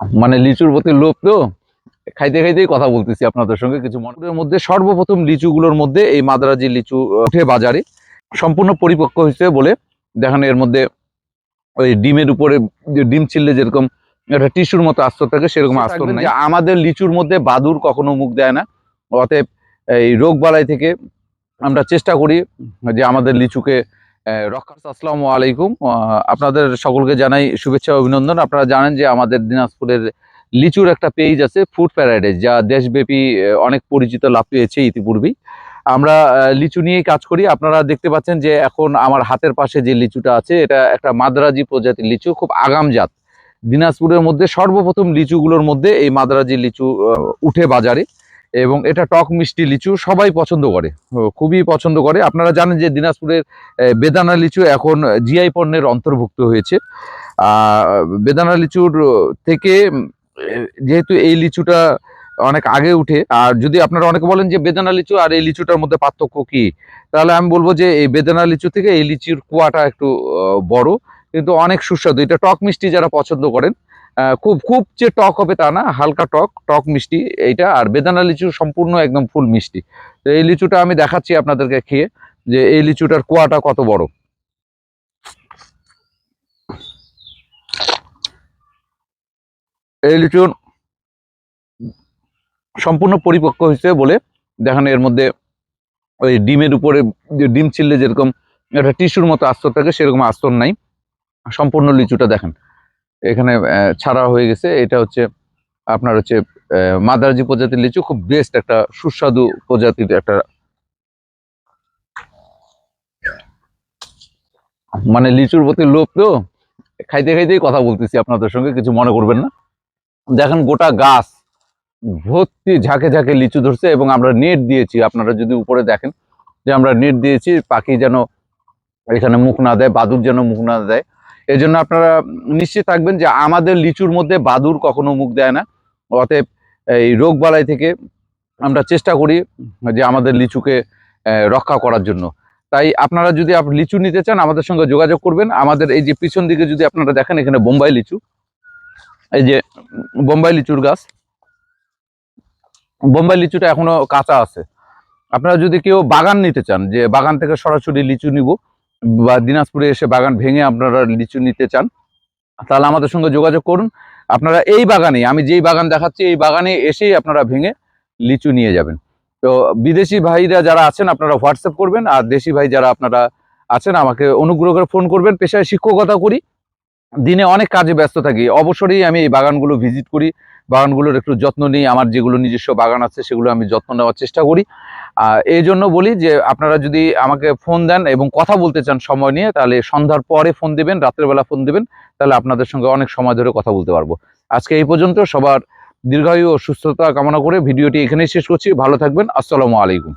মানে লিচুর প্রতি লোভ তো? খাইতে খাইতেই কথা বলতেছি আপনাদের সঙ্গে কিছু মনের মধ্যে। সর্বপ্রথম লিচুগুলোর মধ্যে এই মাদ্রাজি লিচু উঠে বাজারে। সম্পূর্ণ পরিপক্ক হয়েছে বলে দেখেন এর মধ্যে ওই ডিমের উপরে যে ডিম ছিললে যেরকম একটা টিস্যুর মতো আস্তর থাকে সেরকম আস্তর নাই। আমাদের লিচুর মধ্যে বাদুর কখনো মুখ দেয় না। অতএব এই রোগ বালাই থেকে আমরা চেষ্টা করি যে আমাদের লিচুকে আহ, রক্ষা আসসালামু আলাইকুম। আপনাদের সকলকে জানাই শুভেচ্ছা অভিনন্দন। আপনারা জানেন যে আমাদের দিনাজপুরের লিচুর একটা পেজ আছে ফুড প্যারাডাইজ যা দেশব্যাপী অনেক পরিচিত লাভ পেয়েছে ইতিপূর্বেই। আমরা লিচু নিয়েই কাজ করি। আপনারা দেখতে পাচ্ছেন যে এখন আমার হাতের পাশে যে লিচুটা আছে এটা একটা মাদ্রাজি প্রজাতির লিচু খুব আগাম জাত। দিনাজপুরের মধ্যে সর্বপ্রথম লিচুগুলোর মধ্যে এই মাদ্রাজি লিচু উঠে বাজারে। এবং এটা টক মিষ্টি লিচু সবাই পছন্দ করে খুবই পছন্দ করে। আপনারা জানেন যে দিনাজপুরের বেদানা লিচু এখন জিআই পণ্যের অন্তর্ভুক্ত হয়েছে। বেদানা লিচুর থেকে যেহেতু এই লিচুটা অনেক আগে উঠে, আর যদি আপনারা অনেকে বলেন যে বেদানা লিচু আর এই লিচুটার মধ্যে পার্থক্য কি, তাহলে আমি বলব যে এই বেদানা লিচু থেকে এই লিচুর কুয়াটা একটু বড়, কিন্তু অনেক সুস্বাদু। এটা টক মিষ্টি যারা পছন্দ করেন খুব খুব যে টক হবে তা না, হালকা টক টক মিষ্টি এইটা আর বেদানা লিচু সম্পূর্ণ একদম ফুল মিষ্টি। তো এই লিচুটা আমি দেখাচ্ছি আপনাদেরকে খেয়ে যে এই লিচুটার কুয়াটা কত বড়। এই লিচুর সম্পূর্ণ পরিপক্ক হয়েছে বলে দেখেন এর মধ্যে ওই ডিমের উপরে ডিম ছিললে যেরকম একটা টিস্যুর মতো আস্তর থাকে, সেরকম আস্তর নাই। সম্পূর্ণ লিচুটা দেখেন। এখানে ছাড়া হয়ে গেছে। এটা হচ্ছে আপনার হচ্ছে মাদ্রাজি প্রজাতির লিচু। খুব বেস্ট একটা সুস্বাদু প্রজাতির একটা মানে লিচুর প্রতি লোভ তো? খাইতে খাইতেই কথা বলতেছি আপনাদের সঙ্গে, কিছু মনে করবেন না। দেখেন গোটা গাছ ভর্তি ঝাঁকে ঝাঁকে লিচু ধরছে এবং আমরা নেট দিয়েছি। আপনারা যদি উপরে দেখেন যে আমরা নেট দিয়েছি, পাখি যেন এখানে মুখ না দেয়, বাদুর যেন মুখ না দেয় এই জন্য আপনারা নিশ্চিত থাকবেন যে আমাদের লিচুর মধ্যে বাদুর কখনো মুখ দেয় না। অতএব এই রোগ বালাই থেকে আমরা চেষ্টা করি যে আমাদের লিচুকে রক্ষা করার জন্য। তাই আপনারা যদি আপ- লিচু নিতে চান, আমাদের সঙ্গে যোগাযোগ করবেন। আমাদের এই যে পিছন দিকে যদি আপনারা দেখেন, এখানে বোম্বাই লিচু। এই যে বোম্বাই লিচুর গাছ। বোম্বাই লিচুটা এখনও কাঁচা আছে। আপনারা যদি কেউ বাগান নিতে চান, যে বাগান থেকে সরাসরি লিচু নিব বা দিনাজপুরে এসে বাগান ভেঙে আপনারা লিচু নিতে চান, তাহলে আমাদের সঙ্গে যোগাযোগ করুন। আপনারা এই বাগানে আমি যেই বাগান দেখাচ্ছি, এই বাগানে এসেই আপনারা ভেঙে লিচু নিয়ে যাবেন। তো বিদেশি ভাইরা যারা আছেন, আপনারা হোয়াটসঅ্যাপ করবেন, আর দেশি ভাই যারা আপনারা আছেন, আমাকে অনুগ্রহ করে ফোন করবেন। পেশায় শিক্ষকতা করি, দিনে অনেক কাজে ব্যস্ত থাকি। অবসরেই আমি এই বাগানগুলো ভিজিট করি, বাগানগুলোর একটু যত্ন নিই, আমার যেগুলো নিজস্ব বাগান আছে, সেগুলো আমি যত্ন নেওয়ার চেষ্টা করি। এই জন্য বলি যে আপনারা যদি আমাকে ফোন দেন এবং কথা বলতে চান সময় নিয়ে, তাহলে সন্ধ্যার পরে ফোন দিবেন, রাতের বেলা ফোন দিবেন, তাহলে আপনাদের সঙ্গে অনেক সময় ধরে কথা বলতে পারব। আজকে এই পর্যন্ত সবার দীর্ঘায়ু ও সুস্থতা কামনা করে ভিডিওটি এখানেই শেষ করছি। ভালো থাকবেন। আসসালামু আলাইকুম।